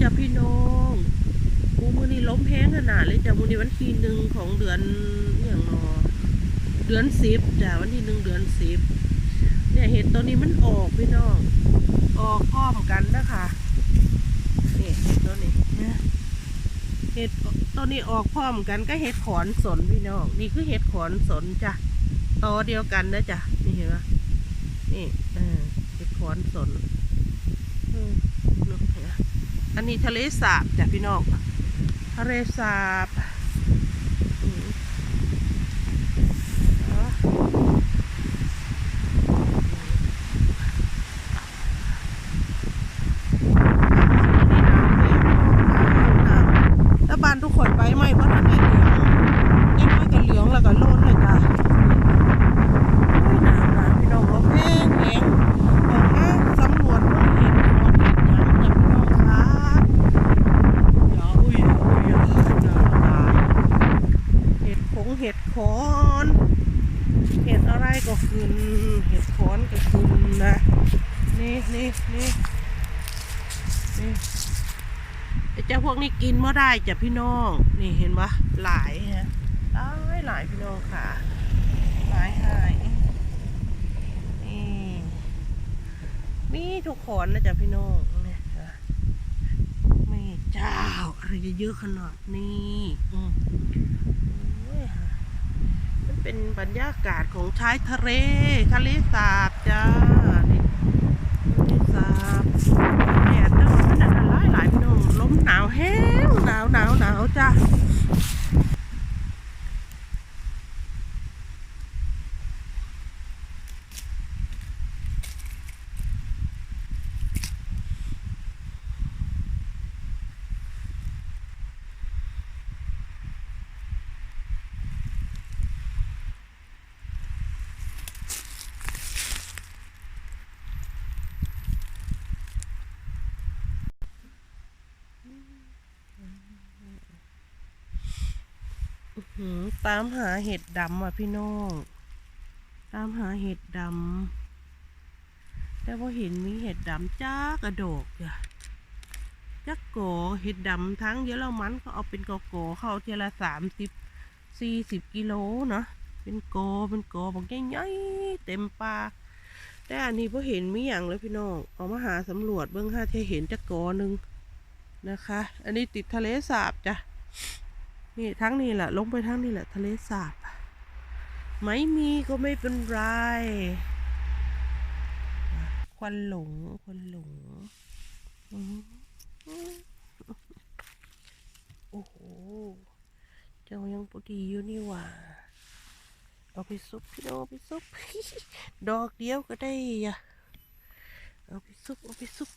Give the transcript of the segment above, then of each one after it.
จ้ะพี่น้องกูมือนี้ล้มแห้งขนาดเลยจ้ะมือนี้วันที่หนึ่งของเดือนอย่างนอเดือนสิบจ้ะวันที่หนึ่งเดือนสิบเนี่ยเห็ดตัวนี้มันออกพี่น้อง ออกพร้อมกันนะคะนี่เห็ดตัวนี้นะเห็ดตัวนี้ออกพร้อมกันก็เห็ดขอนสนพี่น้อง นี่คือเห็ดขอนสนจ้ะตอเดียวกันนะจ้ะนี่เห็นไหมนี่เออเห็ดขอนสนอืมเนอะเห็นไหม อันนี้ทะเลสาบจ้ะพี่น้องทะเลสาบอืมอ๋อ แล้วบ้านทุกคนไปไหมเพราะทางนี้เหลืองยังไม่กันเหลืองแล้วก็โลนเลยจ้ะโอ้ยหนาวหนาวพี่น้องว่าแพงแพงออกมาสำรวจว่าเห็นมองเห็นหยังจ้ะพี่น้องคะอย่าอุ้ยอย่าอุ้ยอย่าหนาวตายเห็ดผงเห็ดขอนเห็ดอะไรก็ขึ้นเห็ดขอนก็ขึ้ นะ นี่นี่นี่นี่ไอ้เจ้าพวกนี้กินเมื่อได้จ้ะพี่น้อง นี่เห็นปะหลายฮะหลายหลายพี่น้องค่ะ หลายหายนี่มีทุกคนนะจ๊ะพี่น้องเนี่ยค่ะไม่เจ้าอะไรจะเยอะขนาดนี้อืมเป็นบรรยากาศของชายทะเล ทะเลสาบจ้านี่ทะ แดดเนาะมันอันตรายหลายพี่น้องลมหนาวแห้งหนาวหนาวหนาวจ้า ตามหาเห็ดดำอะพี่น้อง ตามหาเห็ดดำ แต่ว่าเห็นมีเห็ดดำจ้ากระโดกจ้ะจักโกอเห็ดดำทั้งเยอรมันก็เอาเป็นกอโกอเข้าเทละสามสิบสี่สิบกิโลเนาะเป็นโกอเป็นโกอบอกใหญ่ๆเต็มปาแต่อันนี้พอเห็นมีอย่างเลยพี่น้องเอามาหาสำรวจเบื้องห้าเทเห็นจักโกอหนึ่งนะคะ อันนี้ติดทะเลสาบจ้ะ นี่ทั้งนี้แหละ ลงไปทั้งนี้แหละ ทะเลสาบไม่มีก็ไม่เป็นไรควันหลงควันหลงโอ้โหเจ้ายังพอดีอยู่นี่หว่า เอาไปซุปพี่น้องเอาไปซุปดอกเดียวก็ได้อะเอาไปซุปเอาไปซุป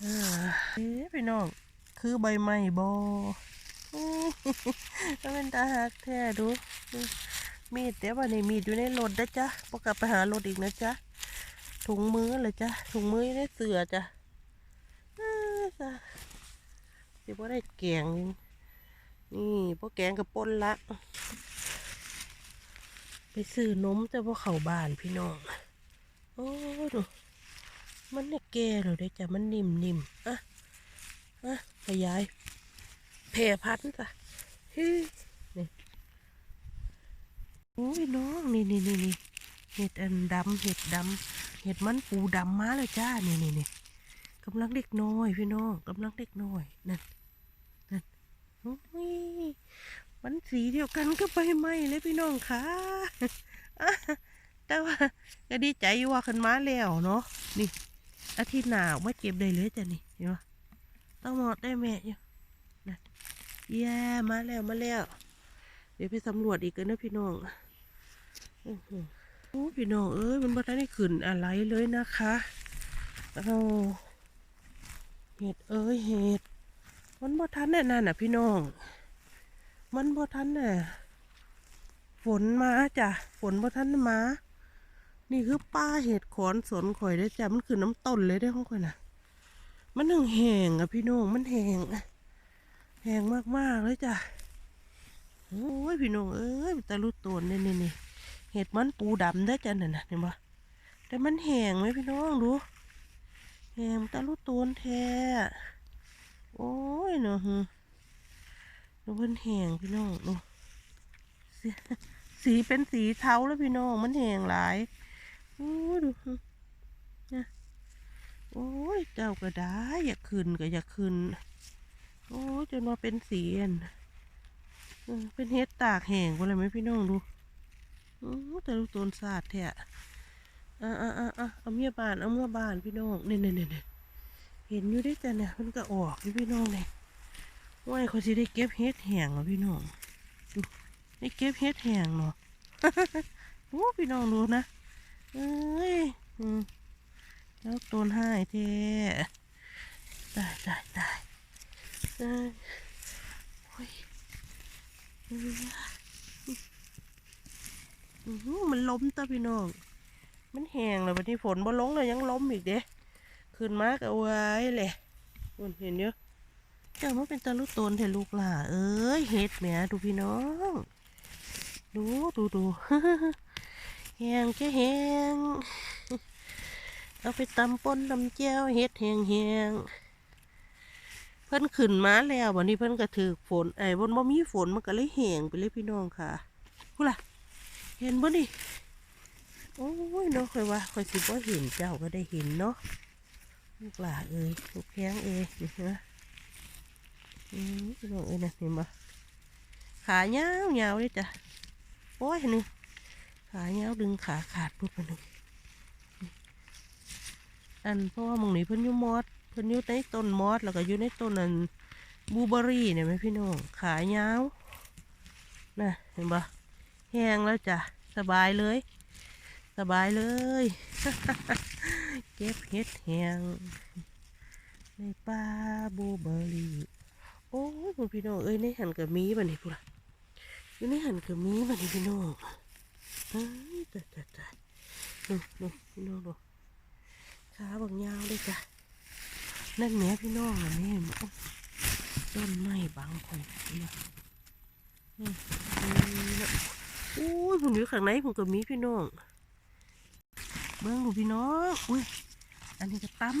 เอ๊ะพี่น้อง คือใบไม้บอก็เป็นตาหักแท้ดู มีดแต่ว่าในมีดอยู่ในรถนะจ๊ะพอกลับไปหารถอีกนะจ๊ะ ถุงมือเลยจ้ะถุงมืออยู่ในเสือจ้ะเอ้อจ้ะเดี๋ยวว่าได้แกง นี่พวกแกงกับป่นละ ไปซื้อนมแต่พวกเขาบ้านพี่น้อง โอ้ดู มันเนี่ยแก่แล้วเด้จ้ะมันนิ่มนิ่มๆอะอะขยายแผ่พันธุ์จ้ะฮ้ยนี่โอ้ยน้องนี่นี่นี่นี่เห็ดอันดำเห็ดดำเห็ดมันปูดำมาเลยจ้านี่นี่นี่กำลังเล็กน้อยพี่น้องกำลังเล็กน้อยนั่นนั่นโอ้ยมันสีเดียวกันก็ไปไหมเลยพี่น้องค่ะอะแต่ว่าก็ดีใจว่าขึ้นมาแล้วเนาะนี่ อาทิตย์หนาวไมาเก็บได้เลยจ้ะนี่เห็นปะต้องหมดได้แม่อยู่นั่นแย่มาแล้วมาแล้ว เดี๋ยวไปสำรวจอีกกันนะพี่น้องอื้อหือโอ้พี่น้องเอ้ยมันบ่ทันได้ขึ้นอะไรเลยนะคะเอาเห็ดเอ้ยเห็ดมันบ่ทันแน่นั่นน่ะพี่น้อง มันบ่ทันน่ะฝนมาจ้ะฝนบ่ทันมา นี่คือป้าเห็ดขอนสนข่อยได้จ้ะมันคือน้ำต้นเลยได้ของข่อยนะมันหึงแหงอะพี่น้องมันแหงอะแหงมากๆเลยจ้ะโอ้ยพี่น้องเอ้ยตะลุตัวนี่นี่นี่เห็ดมันปูดำได้จ้ะนั่นน่ะเห็นปะแต่มันแหงไหมพี่น้องดูแหงตะลุตูนแท้โอ้ยเนาะฮึดูเพิ่นแหงพี่น้องดูสีเป็นสีเทาแล้วพี่น้องมันแหงหลาย โอ้ยดูนะโอ้ยเจ้าก็ได้อยากขึ้นก็อยากขึ้นโอ้ยจนมาเป็นสีอันเป็นเฮ็ดตากแห้งไปเลยไหมพี่น้องดูโอ้แต่ลูต้นสาดแท้อะอะอะอะเอาเมียบานเอาเมื่อบานพี่น้องเนี่ยเนี่ยเนี่ยเห็นอยู่ได้จ้ะเนี่ยมันก็ออกอยู่พี่น้องเนี่ยว่าไอ้เขาสิได้เก็บเฮ็ดแห้งเหรอพี่น้องดูได้เก็บเฮ็ดแห้งเนาะโอ้พี่น้องดูนะ เอ้ยแล้วตนให้แท้ได้ได้ได้เอ้ยโอ้ยมันล้มตาพี่น้อง มันแห้งแล้ววันนี้ฝนบ่ลงเลยยังล้มอีกเด้ขึ้นมากเอาไว้แหละคุณเห็นเยอะเจ้ามันเป็นตะลุตนเถอะลูกหล่าเอ้ยเฮ็ดแหมดูพี่น้อง ดูดูดู แหงแคแหงเอาไปตำป่นตำแจ้วเฮ็ดแหงแหงเพิ่นขึ้นมาแล้ววันนี้เพิ่นก็ถือฝนไอ้บนบ่มีฝนมันก็เลยแหงไปเลยพี่น้องค่ะพูล่ะ เห็นบ่นี่โอ้ยเนาะค่อยว่าค่อยสิบ่เห็นเจ้าก็ได้เห็นเนาะลูกหลาเอ้ยลูกแพงเอ้ยนี่นะอืมพี่น้องเอ้ยนะเห็นบ่ขายาวยาวเลยจ้ะโอ้ยนี่ ขายาวดึงขาขาดปุ๊บนึงอันเพราะว่ามองนี้เพิ่นยู่มอดเพิ่นยู่ในต้นมอสแล้วก็ยู่ในต้นนั้นบูเบอรี่เนี่ยไหมพี่น้องขายาวนะเห็นปะแห้งแล้วจ้ะสบายเลย สบายเลยเก็บเห็ดแห้งในป่าบูเบอร์รี่โอ้ยพี่น้องเอ้ยในหันกับมีบันนี้พูดละอยู่ในหันกับมีบันนี้พี่น้อง อ้ยตายตายตายดูดูพี่น้องดูขาบางยาวเลยจ้ะนั่นแหม่พี่น้องนะแม่โอ้ต้นไม้บางคนนะอืมนี่นะโอ้ยผมอยู่ข้างในผมก็มีพี่น้องเบิ้งดูพี่น้องอุ้ยอันนี้ก็ตั้ม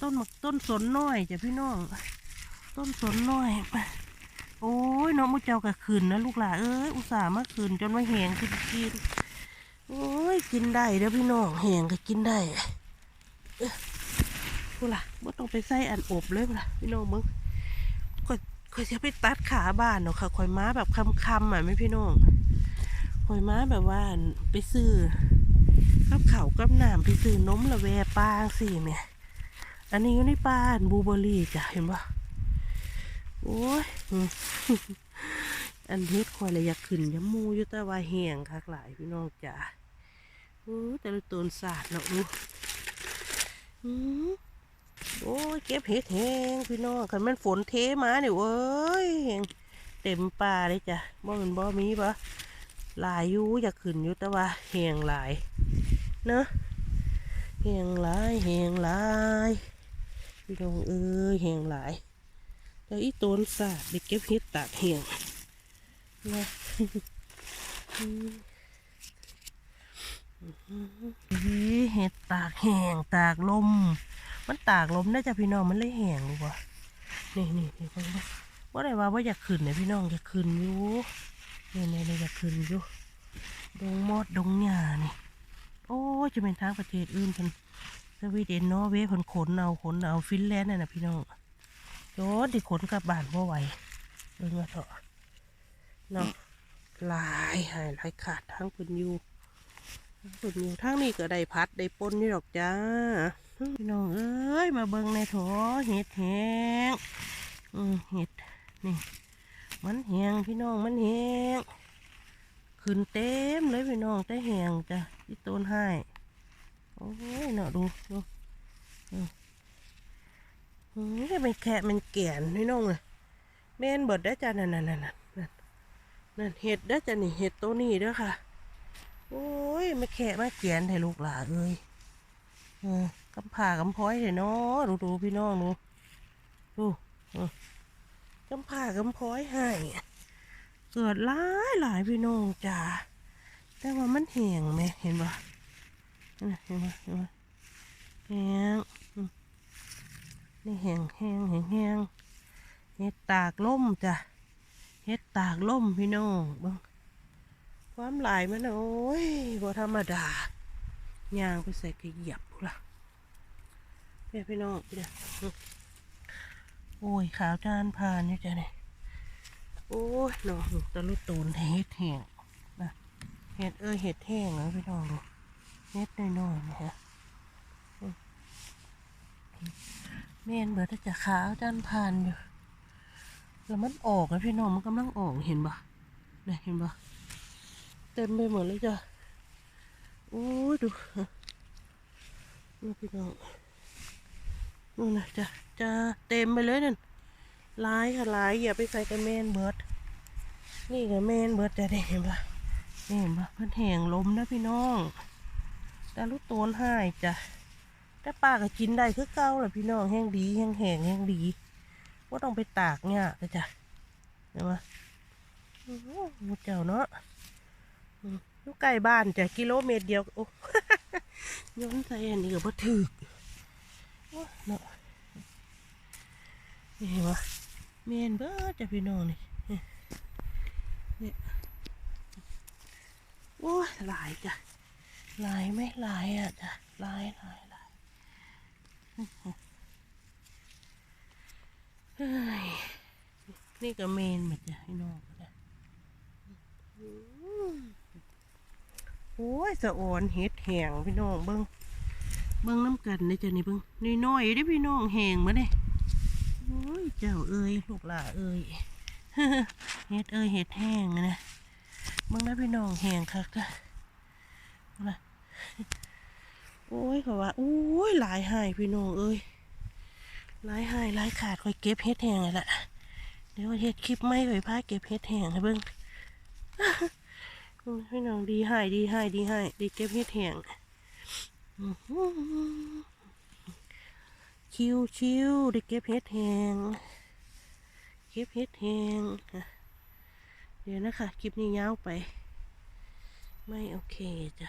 ต้นหมักต้นสนน้อยจ้ะพี่น้อง ต้นสนน้อย โอ้ยน้องมุเจ้าก็ขืนนะลูกหลาเอ้ยอุตส่าห์มาขืนจนมาแหงกินกินโอ้ยกินได้เด้อพี่น้องแหงก็กินได้พูล่ะบ่ต้องไปใส่อันอบเลยพูล่ะพี่น้องมึงคอยคอยจะไปตัดขาบ้านเนาะค่ะคอยม้าแบบคำๆอะไม่พี่น้องคอยม้าแบบว่าไปซื้อกับเขากับน้ำไปซื้อนมละแวปลาสิแม่ยอันนี้อยู่ในป้านบูเบอรี่จ้ะเห็นปะ โอ้ยอันเฮ็ดคอยเลยอยากขึ้นยมูอยู่แต่ว่าแห้งคักหลายพี่น้องจ้ะโอ้แต่ละต้นสาดเนาะอู้อืมโอ้ยเก็บเห็ดแห้งพี่น้องคันมันฝนเทมาเนี่ยเว้ยแห้งเต็มป่าเลยจ้ะบ่มันบ่มีปะหลายอยู่อยากขึ้นอยู่แต่ว่าแห้งหลายเนอะแห้งหลายแห้งหลายพี่น้องเอ้ยแห้งหลาย แต่อีต้นสาดได้เก็บเห็ดตากแห้งนะเห็ดตากแห้งตากลม มันตากลมได้จ้ะพี่น้องมันเลยแห้งรู้ปะนี่นี่นี่เพิ่งว่าได้ว่าว่าอยากขึ้นเนี่ยพี่น้องอยากขึ้นอยู่นี่นี่นี่อยากขึ้นอยู่ดงมอดดงหญ้านี่โอ้ยจะเป็นทางประเทศอื่นเพิ่นสวีเดนนอร์เวย์เพิ่นขนเอาขนเอาฟินแลนด์นั่นน่ะพี่น้อง โยนที่ขนกลับบ้านบ่ไหวเบิ่งว่าเถอะเนาะหลายหายหลายขาดทั้งเพิ่นอยู่สุดอยู่ทางนี้ก็ได้พัดได้ปนนี่ดอกจ้าพี่น้องเอ้ยมาเบิ่งในโถเห็ดแหงอืมเห็ดนี่มันแหงพี่น้องมันแหงขึ้นเต็มเลยพี่น้องแต่แหงจ้ะที่ต้นให้โอ้ยเนาะดูดู นี่มันแค่มันแก่นพี่น้องเลยแม่นเบิดได้จ้ะนั่นนั่นนั่นนั่นนั่นเห็ดได้จ้ะนี่เห็ดตัวนี้ด้อค่ะ โอ้ยไม่แค่มาเขียนให้ลูกหลานเลยเออกำผ่ากำพ้อยเลยเนาะดูดูพี่น้องดูดูเออกำผ่ากำพ้อยให้เกิดหลายหลายพี่น้องจ้าแต่ว่ามันแห้งไหมเห็นปะเห็นไหมเห็นไหมแห้งอืม นี่แห้งแห้งแห้งแห้งเฮ็ดตากล่มจ้ะเฮ็ดตากล่มพี่น้องบิ่งความหลายมันน่ะโอ้ยบ่ธรรมดาย่างไปใส่กระเหยียบพูนล่ะเพี่พี่น้องพี่เด้ออืมโอ้ยขาวจานผ่านนี่จ้ะเนี่ยโอ้ยน้องตะลุตูนเฮ็ดแห้งนะเฮ็ดเอ้ยเฮ็ดแห้งนะพี่น้องดูเม็ดน้อยๆนะฮะ มเมนเบิดแต่จะขาวจันผ่านอยู่ แล้วมันออกนะพี่น้องมันกำลังออกเห็นปะเนี่ยเห็นปะเต็มไปหมดเลยจ้ะโอ้ยดูนี่พี่น้องนู่นนะจ้ะจะเต็มไปเลยนั่นลายค่ะลายอย่าไปใส่กับเมนเบิดนี่กับเมนเบิดจะได้เห็นปะนี่เห็นปะเพิ่นแหงลมนะพี่น้องแต่ลูกโตนหายจ้ะ แต่ป้าก็กินได้คือเก่าแหละพี่น้องแห้งดีแห้งแห้งแห้งดีว่าต้องไปตากเนี่ยก็จ้ะเห็นไหมโอ้โหมูเจ้าเนาะอยู่ใกล้บ้านจ้ะกิโลเมตรเดียวโอ้ย้อนใส่อันนี้ก็บ่ถึกโอ้เนาะนี่เห็นไหมเมนเบิดจ้ะพี่น้องนี่เนี่โอ้หลายจ้ะหลายไหม่ลายอะจ้ะหลายลายลาย นี่ก็เมนเหมือนจ้ะพี่น้องนะโอ้ยสะอ่อนเห็ดแหงพี่น้องเบิ้งเบิ้งน้ำกันนี่จ้ะนี่เบิ้งน้อยๆเด้พี่น้องแหงมาเด้โอ้ยเจ้าเอ้ยลูกหล่าเอ้ยเห็ดเอ้ยเห็ดแห้งนะเบิ้งนะพี่น้องแหงคักจ้ะนะ โอ้ยเขาว่าโอ้ยหลายหายพี่น้องเอ้ยหลายหายหลายขาดคอยเก็บเฮ็ดแห้งเลยล่ะเดี๋ยวเฮ็ดคลิปไม่คอยพาเก็บเฮ็ดแห้งให้เบิ่งพี่น้องดีหายดีหายดีหายดีเก็บเฮ็ดแห้งอื้อหือชิวชิวได้เก็บเฮ็ดแห้งเก็บเฮ็ดแห้งเดี๋ยวนะคะคลิปนี้ยาวไป ไม่โอเคจ้ะ